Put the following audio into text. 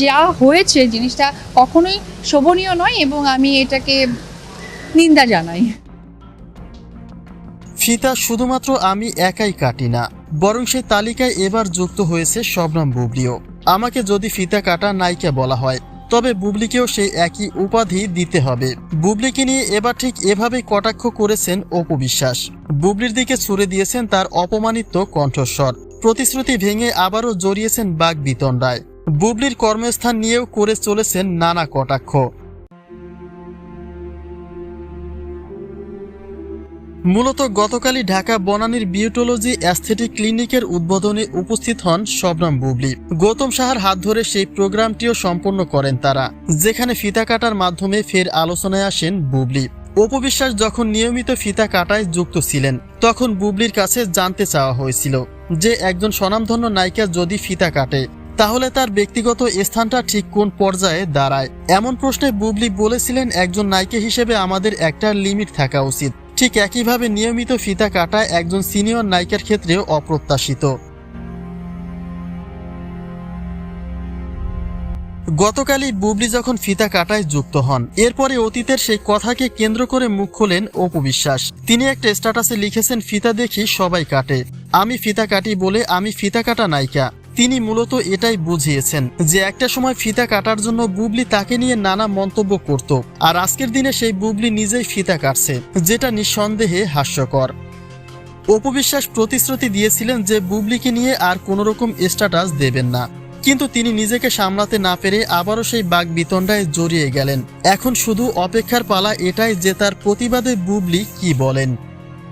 যা হয়েছে জিনিসটা কখনোই শোভনীয় নয় এবং আমি এটাকে নিন্দা জানাই। ফিতা শুধুমাত্র আমি একাই কাটি না, বরং সেই তালিকায় এবার যুক্ত হয়েছে শবনম বুবলিও। আমাকে যদি ফিতা কাটা নায়িকা বলা হয়, তবে বুবলিকেও সেই একই উপাধি দিতে হবে। বুবলিকে নিয়ে এবার ঠিক এভাবেই কটাক্ষ করেছেন অপু বিশ্বাস। বুবলির দিকে ছুড়ে দিয়েছেন তার অপমানিত কণ্ঠস্বর। প্রতিশ্রুতি ভেঙে আবারও জড়িয়েছেন বাঘ বিতণ্ডায় বুবলির কর্মস্থান নিয়েও করে চলেছেন নানা কটাক্ষ। মূলত গতকালই ঢাকা বনানীর বিউটোলজি অ্যাস্থেটিক ক্লিনিকের উদ্বোধনে উপস্থিত হন শবনম বুবলি। গৌতম সাহার হাত ধরে সেই প্রোগ্রামটিও সম্পন্ন করেন তারা, যেখানে ফিতা কাটার মাধ্যমে ফের আলোচনায় আসেন বুবলি। অপবিশ্বাস যখন নিয়মিত ফিতা কাটায় যুক্ত ছিলেন, তখন বুবলির কাছে জানতে চাওয়া হয়েছিল যে একজন স্বনামধন্য নায়িকা যদি ফিতা কাটে তাহলে তার ব্যক্তিগত স্থানটা ঠিক কোন পর্যায়ে দাঁড়ায়? এমন প্রশ্নে বুবলি বলেছিলেন, একজন নায়িকা হিসেবে আমাদের একটা লিমিট থাকা উচিত। ঠিক একইভাবে নিয়মিত ফিতা কাটা একজন সিনিয়র নায়িকার ক্ষেত্রেও অপ্রত্যাশিত। গতকালই বুবলি যখন ফিতা কাটায় যুক্ত হন, এরপরে অতীতের সেই কথাকে কেন্দ্র করে মুখ খোলেন অপু বিশ্বাস। তিনি একটা স্ট্যাটাসে লিখেছেন, ফিতা দেখি সবাই কাটে। আমি ফিতা কাটি বলে আমি ফিতা কাটা নায়িকা। তিনি মূলত এটাই বুঝিয়েছেন যে একটা সময় ফিতা কাটার জন্য বুবলি তাকে নিয়ে নানা মন্তব্য করত, আর আজকের দিনে সেই বুবলি নিজেই ফিতা কাটছে, যেটা নিঃসন্দেহে হাস্যকর। অপবিশ্বাস প্রতিশ্রুতি দিয়েছিলেন যে বুবলিকে নিয়ে আর কোনো রকম স্ট্যাটাস দেবেন না, কিন্তু তিনি নিজেকে সামলাতে না পেরে আবারও সেই বাঘ বিতণ্ডায় জড়িয়ে গেলেন। এখন শুধু অপেক্ষার পালা এটাই যে তার প্রতিবাদে বুবলি কি বলেন।